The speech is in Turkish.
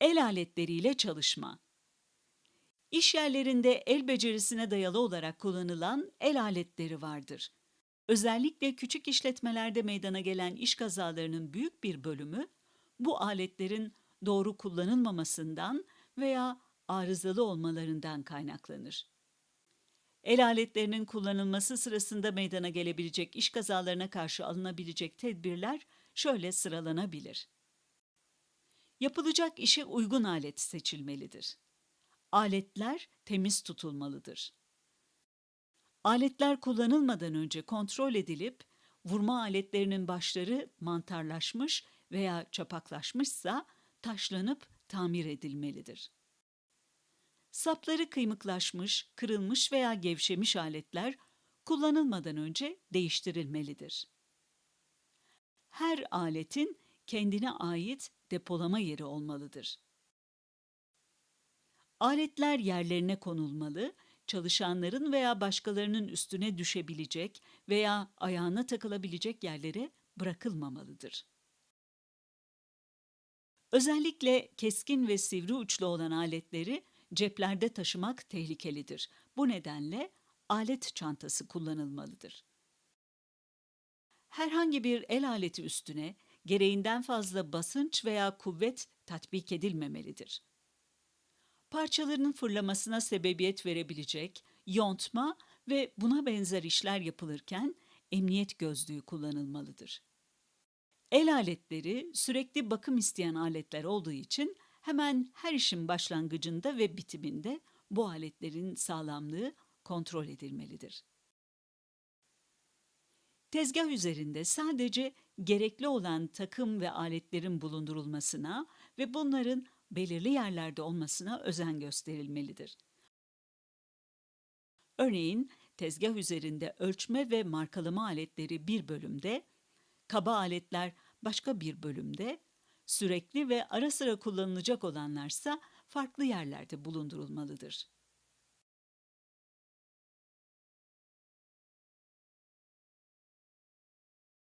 El aletleriyle çalışma. İş yerlerinde el becerisine dayalı olarak kullanılan el aletleri vardır. Özellikle küçük işletmelerde meydana gelen iş kazalarının büyük bir bölümü bu aletlerin doğru kullanılmamasından veya arızalı olmalarından kaynaklanır. El aletlerinin kullanılması sırasında meydana gelebilecek iş kazalarına karşı alınabilecek tedbirler şöyle sıralanabilir. Yapılacak işe uygun alet seçilmelidir. Aletler temiz tutulmalıdır. Aletler kullanılmadan önce kontrol edilip vurma aletlerinin başları mantarlaşmış veya çapaklaşmışsa taşlanıp tamir edilmelidir. Sapları kıymıklaşmış, kırılmış veya gevşemiş aletler kullanılmadan önce değiştirilmelidir. Her aletin kendine ait depolama yeri olmalıdır. Aletler yerlerine konulmalı, çalışanların veya başkalarının üstüne düşebilecek veya ayağına takılabilecek yerlere bırakılmamalıdır. Özellikle keskin ve sivri uçlu olan aletleri ceplerde taşımak tehlikelidir. Bu nedenle alet çantası kullanılmalıdır. Herhangi bir el aleti üstüne gereğinden fazla basınç veya kuvvet tatbik edilmemelidir. Parçalarının fırlamasına sebebiyet verebilecek yontma ve buna benzer işler yapılırken emniyet gözlüğü kullanılmalıdır. El aletleri sürekli bakım isteyen aletler olduğu için hemen her işin başlangıcında ve bitiminde bu aletlerin sağlamlığı kontrol edilmelidir. Tezgah üzerinde sadece gerekli olan takım ve aletlerin bulundurulmasına ve bunların belirli yerlerde olmasına özen gösterilmelidir. Örneğin tezgah üzerinde ölçme ve markalama aletleri bir bölümde, kaba aletler başka bir bölümde, sürekli ve ara sıra kullanılacak olanlarsa farklı yerlerde bulundurulmalıdır.